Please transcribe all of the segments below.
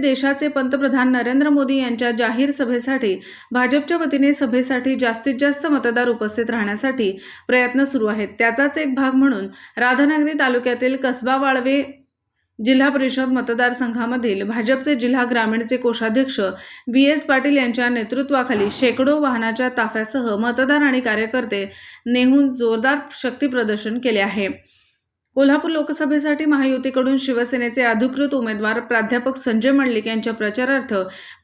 देशाचे पंतप्रधान नरेंद्र मोदी यांच्या जाहीर सभेसाठी भाजपच्या वतीने सभेसाठी जास्तीत जास्त मतदार उपस्थित राहण्यासाठी प्रयत्न सुरू आहेत. त्याचाच एक भाग म्हणून राधानगरी तालुक्यातील कसबा वाळवे जिल्हा परिषद मतदारसंघामधील भाजपचे जिल्हा ग्रामीणचे कोषाध्यक्ष बी एस. पाटील यांच्या नेतृत्वाखाली शेकडो वाहनाच्या ताफ्यासह मतदार आणि कार्यकर्ते नेहून जोरदार शक्तीप्रदर्शन केले आहे. कोल्हापूर लोकसभेसाठी महायुतीकडून शिवसेनेचे अधिकृत उमेदवार प्राध्यापक संजय मंडलिक यांच्या प्रचारार्थ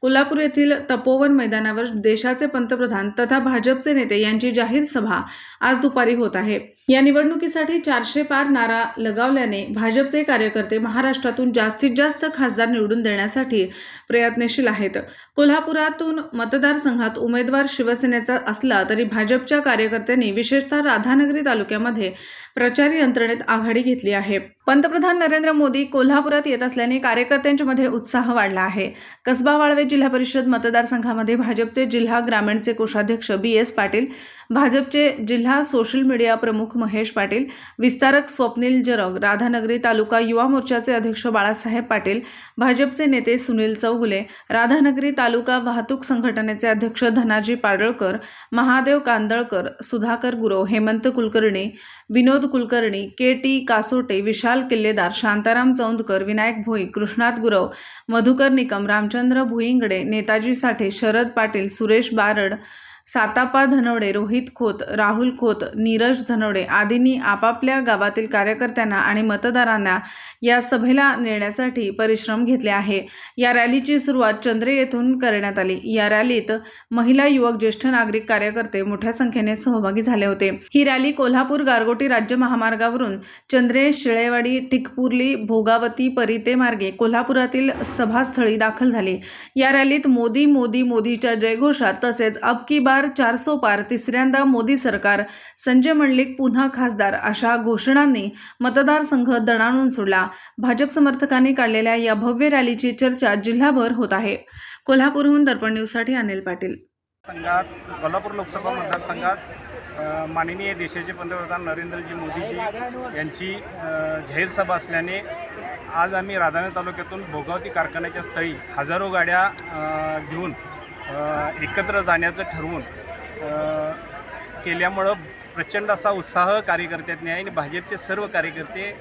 कोल्हापूर येथील तपोवन मैदानावर देशाचे पंतप्रधान तथा भाजपचे नेते यांची जाहीर सभा आज दुपारी होत आहे. या निवडणुकीसाठी चारशे पार नारा लगावल्याने भाजपचे कार्यकर्ते महाराष्ट्रातून जास्तीत जास्त खासदार निवडून देण्यासाठी प्रयत्नशील आहेत. कोल्हापुरातून मतदारसंघात उमेदवार शिवसेनेचा असला तरी भाजपच्या कार्यकर्त्यांनी विशेषतः राधानगरी तालुक्यामध्ये प्रचार यंत्रणेत आघाडी घेतली आहे. पंतप्रधान नरेंद्र मोदी कोल्हापुरात येत असल्याने कार्यकर्त्यांच्या मध्ये उत्साह वाढला आहे. कसबा वाळवे जिल्हा परिषद मतदारसंघामध्ये भाजपचे जिल्हा ग्रामीणचे कोषाध्यक्ष बी. एस. पाटील भाजपचे जिल्हा सोशल मीडिया प्रमुख महेश पाटील विस्तारक स्वप्नील जरग राधानगरी तालुका युवा मोर्चाचे अध्यक्ष बाळासाहेब पाटील भाजपचे नेते सुनील चौगुले राधानगरी तालुका वाहतूक संघटनेचे अध्यक्ष धनाजी पाडळकर महादेव कांदळकर सुधाकर गुरव हेमंत कुलकर्णी विनोद कुलकर्णी के. टी. कासोटे विशाल किल्लेदार शांताराम चौंदकर विनायक भोई कृष्णात गुरव मधुकर निकम रामचंद्र भुईंगडे नेताजी साठे शरद पाटील सुरेश बारड सातापा धनवडे रोहित खोत राहुल खोत नीरज धनवडे आदींनी आपापल्या गावातील कार्यकर्त्यांना आणि मतदारांना या सभेला नेण्यासाठी परिश्रम घेतले आहे. या रॅलीची सुरुवात चंद्रे येथून करण्यात आली. या रॅलीत महिला युवक ज्येष्ठ नागरिक कार्यकर्ते मोठ्या संख्येने सहभागी झाले होते. ही रॅली कोल्हापूर गारगोटी राज्य महामार्गावरून चंद्रे शिळेवाडी टिकपुर्ली भोगावती परिते मार्गे कोल्हापुरातील सभास्थळी दाखल झाली. या रॅलीत मोदी मोदी मोदीच्या जयघोषात तसेच अब की बार चारसो पार तिसऱ्यांदा मोदी सरकार संजय मंडलिक पुन्हा खासदार अशा घोषणांनी मतदारसंघ दणाणून सोडला. भाजप समर्थकांनी काढलेल्या या भव्य रॅलीची चर्चा जिल्हाभर होत आहे. कोल्हापूरहून दर्पण न्यूजसाठी अनिल पाटील. संघात कोल्हापूर लोकसभा मतदारसंघात माननीय देशाचे पंतप्रधान नरेंद्रजी मोदीजी यांची जाहीर सभा असल्याने आज आम्ही राधानगरी तालुक्यातून भोगावती कारखान्याच्या स्थळी हजारो गाड्या घेऊन एकत्र जाण्याचं ठरवून केल्यामुळं प्रचंड असा उत्साह कार्यकर्त्यांनी आहे आणि भाजपचे सर्व कार्यकर्ते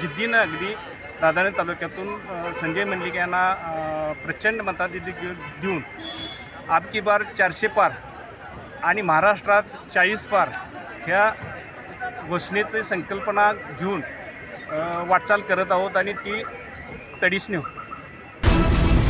जिद्दीनं अगदी राधाने तालुक्यातून संजय मंडलिक यांना प्रचंड मताधिक्य देऊन आप की बार चारशे पार आणि महाराष्ट्रात चाळीस पार ह्या घोषणेची संकल्पना घेऊन वाटचाल करत आहोत आणि ती तडीस नेऊ